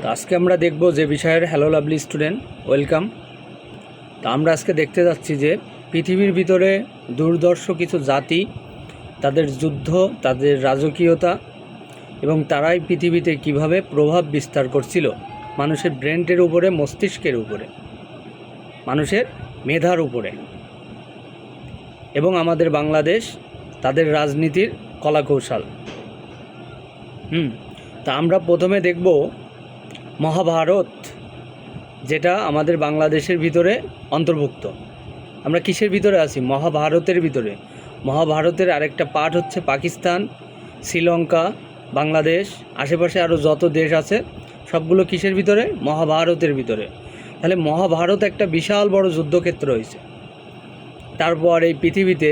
তো আজকে আমরা দেখব যে বিষয়ের হ্যালো লাভলি স্টুডেন্ট ওয়েলকাম তো আমরা আজকে দেখতে যাচ্ছি যে পৃথিবীর ভিতরে দুর্দর্শ কিছু জাতি, তাদের যুদ্ধ, তাদের রাজকীয়তা এবং তারাই পৃথিবীতে কীভাবে প্রভাব বিস্তার করছিল। মানুষের ব্রেনটের উপরে, মস্তিষ্কের উপরে, মানুষের মেধার উপরে এবং আমাদের বাংলাদেশ, তাদের রাজনীতির কলাকৌশল। হুম, তা আমরা প্রথমে দেখব মহাভারত, যেটা আমাদের বাংলাদেশের ভিতরে অন্তর্ভুক্ত। আমরা কিসের ভিতরে আছি? মহাভারতের ভিতরে। মহাভারতের আরেকটা পার্ট হচ্ছে পাকিস্তান, শ্রীলঙ্কা, বাংলাদেশ, আশেপাশে আরও যত দেশ আছে, সবগুলো কিসের ভিতরে? মহাভারতের ভিতরে। তাহলে মহাভারত একটা বিশাল বড় যুদ্ধক্ষেত্র হয়েছে। তারপর এই পৃথিবীতে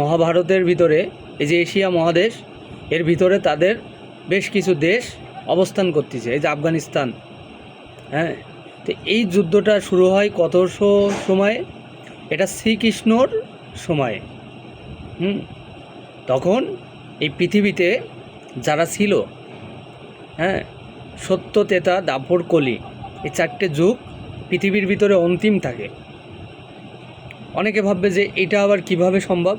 মহাভারতের ভিতরে, এই যে এশিয়া মহাদেশ, এর ভিতরে তাদের বেশ কিছু দেশ অবস্থান করতেছে, এই যে আফগানিস্তান হ্যাঁ? তো এই যুদ্ধটা শুরু হয় কতশো সময়ে? এটা শ্রীকৃষ্ণর সময়ে, হুম? তখন এই পৃথিবীতে যারা ছিল হ্যাঁ? সত্য, তেতা, দাপর, কলি, এই চারটে যুগ পৃথিবীর ভিতরে অন্তিম থাকে। অনেকে ভাববে যে এটা আবার কীভাবে সম্ভব?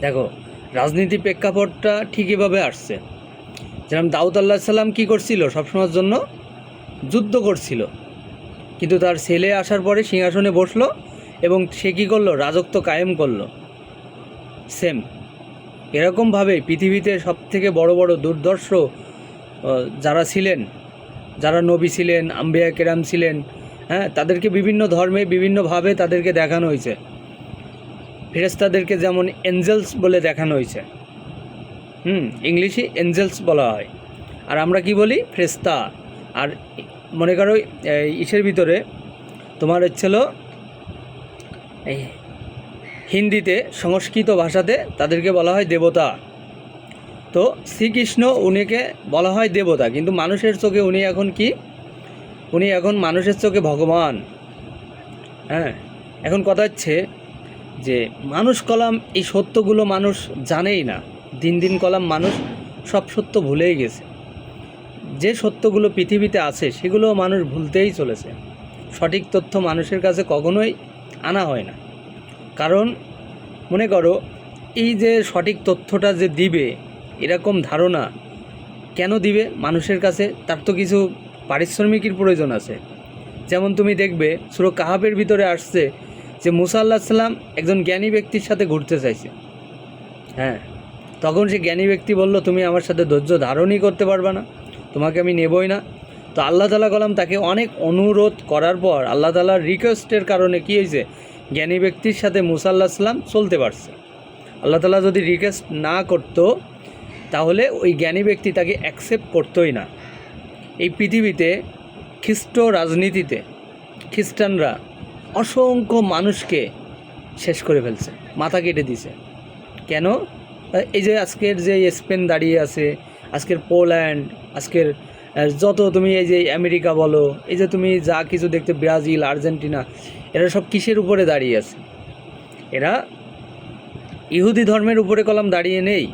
দেখো, রাজনীতি প্রেক্ষাপটটা ঠিক এভাবে আসছে। যেরকম দাউদ আল্লাহ সাল্লাম কী করছিল সবসময়ের জন্য? যুদ্ধ করছিল। কিন্তু তার ছেলে আসার পরে সিংহাসনে বসল এবং সে কী করল? রাজত্ব কায়েম করল। সেম এরকমভাবে পৃথিবীতে সব থেকে বড় বড় দুর্দর্শ যারা ছিলেন, যারা নবী ছিলেন, আম্বিয়া কেরাম ছিলেন হ্যাঁ তাদেরকে বিভিন্ন ধর্মে, বিভিন্নভাবে তাদেরকে দেখানো হয়েছে। ফেরেস্তাদেরকে যেমন এঞ্জেলস বলে দেখানো হয়েছে। হুম, ইংলিশে এঞ্জেলস বলা হয়। আর আমরা কি বলি? ফ্রেস্তা। আর মনে করো ইসের ভিতরে তোমার হচ্ছিল এই হিন্দিতে, সংস্কৃত ভাষাতে তাদেরকে বলা হয় দেবতা। তো শ্রীকৃষ্ণ উনিকে বলা হয় দেবতা, কিন্তু মানুষের চোখে উনি এখন কি? উনি এখন মানুষের চোখে ভগবান। হ্যাঁ এখন কথা হচ্ছে যে, মানুষ কলাম এই সত্যগুলো মানুষ জানেই না। দিন দিন কলাম মানুষ সব সত্য ভুলেই গেছে। যে সত্যগুলো পৃথিবীতে আছে সেগুলো মানুষ ভুলতেই চলেছে। সঠিক তথ্য মানুষের কাছে কখনোই আনা হয় না। কারণ, মনে করো, এই যে সঠিক তথ্যটা যে দিবে, এরকম ধারণা কেন দিবে? মানুষের কাছে তার তো কিছু পারিশ্রমিকের প্রয়োজন আছে। যেমন তুমি দেখবে, সুরো কাহাবের ভিতরে আসছে যে মুসা আল্লাহ সাল্লাম একজন জ্ঞানী ব্যক্তির সাথে ঘুরতে চাইছে। হ্যাঁ তখন সে জ্ঞানী ব্যক্তি বলল, তুমি আমার সাথে ধৈর্য ধারণই করতে পারবে না। তোমাকে আমি নেবই না। তো আল্লাহ তালা কলাম তাকে অনেক অনুরোধ করার পর আল্লাহ তালার রিকোয়েস্টের কারণে কী হয়েছে? জ্ঞানী ব্যক্তির সাথে মুসা আল্লাহ সাল্লাম চলতে পারছে। আল্লাহ তালা যদি রিকোয়েস্ট না করত, তাহলে ওই জ্ঞানী ব্যক্তি তাকে অ্যাকসেপ্ট করতোই না। এই পৃথিবীতে খ্রিস্ট রাজনীতিতে খ্রিস্টানরা অসংখ্য মানুষকে শেষ করে ফেলছে, মাথা কেটে দিছে কেন? এই যে আজকের যে স্পেন দাঁড়িয়ে আছে, আজকের পোল্যান্ড, আজকের যত তুমি এই যে আমেরিকা বলো, এই যে তুমি যা কিছু দেখতে ব্রাজিল, আর্জেন্টিনা, এরা সব কিসের উপরে দাঁড়িয়ে আছে? এরা ইহুদি ধর্মের উপরে কলম দাঁড়িয়ে নেই।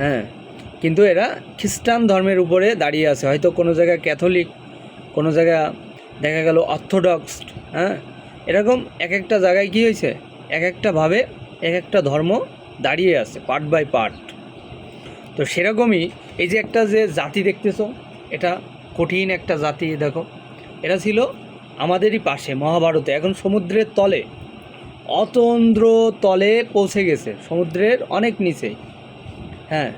হ্যাঁ কিন্তু এরা খ্রিস্টান ধর্মের উপরে দাঁড়িয়ে আছে। হয়তো কোনো জায়গায় ক্যাথলিক, কোনো জায়গা দেখা গেল অর্থোডক্স হ্যাঁ এরকম এক একটা জায়গায় কী হয়েছে? এক একটাভাবে এক একটা ধর্ম দাঁড়িয়ে আছে পার্ট বাই পার্ট তো সেরকমই এই যে একটা যে জাতি দেখতেছো, এটা কঠিন একটা জাতি, দেখো। এরা ছিল আমাদেরই পাশে, মহাভারতে। এখন সমুদ্রের তলে, অতন্দ্র তলে পৌঁছে গেছে, সমুদ্রের অনেক নিচে হ্যাঁ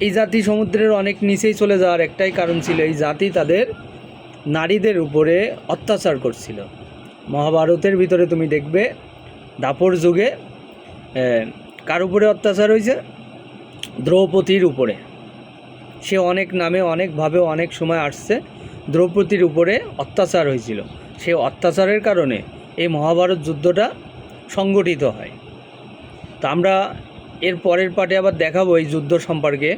এই জাতি সমুদ্রের অনেক নিচেই চলে যাওয়ার একটাই কারণ ছিল, এই জাতি তাদের নারীদের উপরে অত্যাচার করছিল। মহাভারতের ভিতরে তুমি দেখবে, দাপর যুগে কার উপরে অত্যাচার হয়েছে? দ্রৌপদীর উপরে। সে অনেক নামে অনেকভাবে অনেক সময় আসছে, দ্রৌপদীর উপরে অত্যাচার হয়েছিল। সেই অত্যাচারের কারণে এই মহাভারত যুদ্ধটা সংগঠিত হয়। তা আমরা এর পরের পাটে আবার দেখাবো এই যুদ্ধ সম্পর্কে।